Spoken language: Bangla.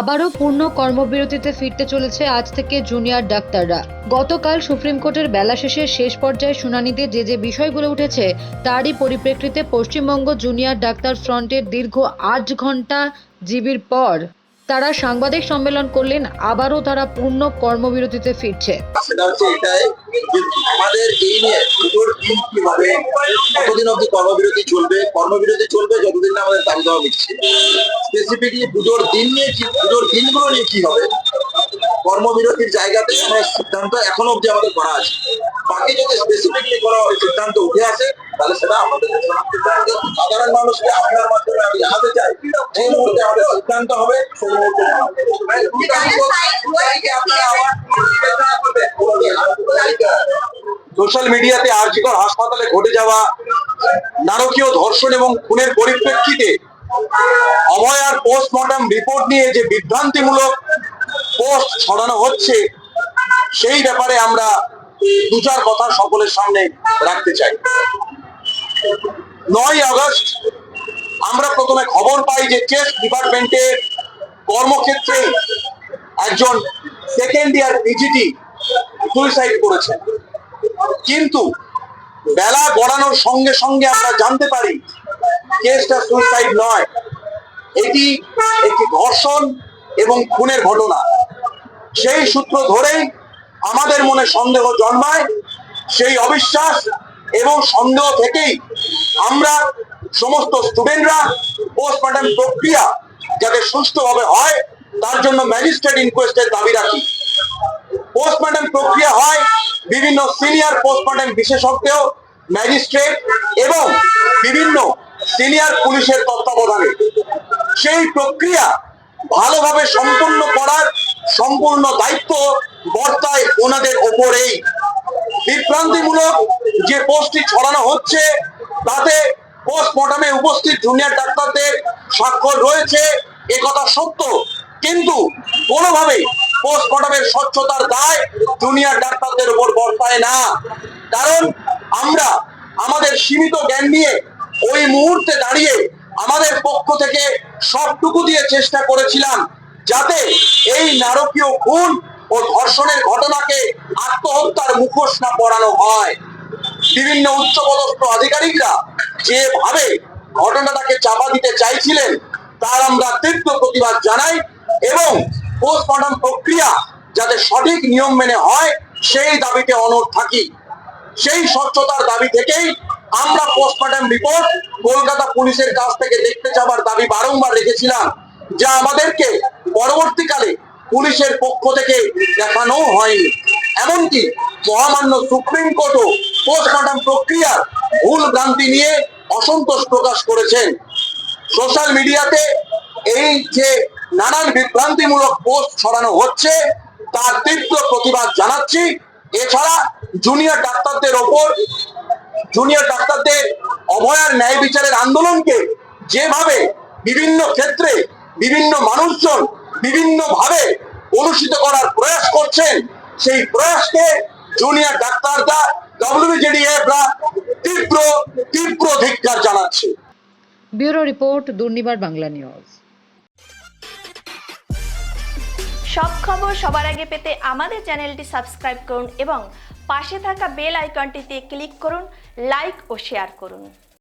আবারও পূর্ণ কর্মবিরতিতে ফিরতে চলেছে আজ থেকে জুনিয়র ডাক্তাররা। গতকাল সুপ্রিম কোর্টের বেলা শেষে শেষ পর্যায়ে শুনানিতে যে যে বিষয়গুলো উঠেছে, তারই পরিপ্রেক্ষিতে পশ্চিমবঙ্গ জুনিয়র ডাক্তার ফ্রন্টের দীর্ঘ আট ঘণ্টা জিবির পর তারা সাংবাদিক সম্মেলন করলেন, আবারও তারা পূর্ণ কর্মবিরতিতে ফিরছে। কি হবে? কর্মবিরতির জায়গাতে সিদ্ধান্ত এখনও অবধি আমাদের করা আছে। বাকি যদি স্পেসিফিকলি কোনো সিদ্ধান্ত উঠে আসে, তাহলে সেটা আমাদের সাধারণ মানুষকে আপনার মাধ্যমে আমি জানাতে চাই মুহূর্তে আমাদের সিদ্ধান্ত হবে সোশ্যাল মিডিয়াতে আর্জিকর হাসপাতালে ঘটে যাওয়া, নারকীয় ধর্ষণ এবং খুনের পরিপ্রেক্ষিতে অভয়ার পোস্টমর্টম রিপোর্ট নিয়ে যে বিভ্রান্তিমূলক পোস্ট ছড়ানো হচ্ছে, সেই ব্যাপারে আমরা দু চার কথা সকলের সামনে রাখতে চাই। নয় আগস্ট আমরা প্রথমে খবর পাই যে চেস্ট ডিপার্টমেন্টের কর্মক্ষেত্রে একজন সেকেন্ড ইয়ার পিজিটি সুইসাইড করেছেন। কিন্তু বেলা গড়ানোর সঙ্গে সঙ্গে আমরা জানতে পারি কেসটা সুইসাইড নয়। এটি একটি ধর্ষণ এবং খুনের ঘটনা। সেই সূত্র ধরেই আমাদের মনে সন্দেহ জন্মায়, সেই অবিশ্বাস এবং সন্দেহ থেকেই আমরা সমস্ত স্টুডেন্টরা পোস্টমর্টম প্রক্রিয়া যাতে সুষ্ঠুভাবে হয়, তার জন্য ম্যাজিস্ট্রেট ইনকোয়েস্টের দাবি রাখি। পোস্টমর্টম প্রক্রিয়া হয় বিভিন্ন সিনিয়র পোস্টমর্টম বিশেষজ্ঞ ম্যাজিস্ট্রেট এবং বিভিন্ন সিনিয়র পুলিশের তত্ত্বাবধানে। সেই প্রক্রিয়া ভালোভাবে সম্পূর্ণ করার সম্পূর্ণ দায়িত্ব বর্তায় ওনাদের ওপরেই। বিভ্রান্তিমূলক যে পোস্টটি ছড়ানো হচ্ছে, তাতে পোস্টমর্টমে উপস্থিত জুনিয়র ডাক্তারদের স্বাক্ষর রয়েছে, এ কথা সত্য। কিন্তু কোনোভাবেই পোস্টমর্টমের স্বচ্ছতার দায় জুনিয়র ডাক্তারদের উপর বর্তায় না। কারণ আমরা আমাদের সীমিত জ্ঞান নিয়ে ওই মুহূর্তে দাঁড়িয়ে আমাদের পক্ষ থেকে সবটুকু দিয়ে চেষ্টা করেছিলাম যাতে এই নারকীয় খুন ও ধর্ষণের ঘটনাকে আত্মহত্যার মুখোশ না পড়ানো হয়। বিভিন্ন উচ্চপদস্থ আধিকারিকরা যেভাবে ঘটনাটাকে চাপা দিতে চাইছিলেন, তার আমরা তীব্র প্রতিবাদ জানাই এবং পোস্টমর্টম প্রক্রিয়া যাতে সঠিক নিয়ম মেনে হয়, সেই দাবিতে অনড় থাকি। সেই স্বচ্ছতার দাবি থেকেই আমরা পোস্টমর্টম রিপোর্ট কলকাতা পুলিশের কাছ থেকে দেখতে যাবার দাবি বারংবার রেখেছিলাম, যা আমাদেরকে পরবর্তীকালে পুলিশের পক্ষ থেকে দেখানো হয়নি। এমনকি মহামান্য সুপ্রিম কোর্টও পোস্টমর্টম প্রক্রিয়ার ভুল ভ্রান্তি নিয়ে অসন্তোষ প্রকাশ করেছেন। সোশ্যাল মিডিয়াতে এই যে নানান বিভ্রান্তিমূলক পোস্ট ছড়ানো হচ্ছে, তার তীব্র প্রতিবাদ জানাচ্ছি। এছাড়া জুনিয়র ডাক্তারদের ওপর, জুনিয়র ডাক্তারদের অভয়ার ন্যায় বিচারের আন্দোলনকে যেভাবে বিভিন্ন ক্ষেত্রে বিভিন্ন মানুষজন বিভিন্নভাবে অনুষ্ঠিত করার প্রয়াস করছেন, সেই প্রয়াসকে জুনিয়র ডাক্তাররা ডব্লিউজেডিএফরা তীব্র তীব্র ধিক্কার জানাচ্ছে। Bureau report Durnibar Bangla news. সব খবর সবার আগে পেতে আমাদের চ্যানেলটি সাবস্ক্রাইব করুন এবং পাশে থাকা বেল আইকনটিতে ক্লিক করুন লাইক ও শেয়ার করুন।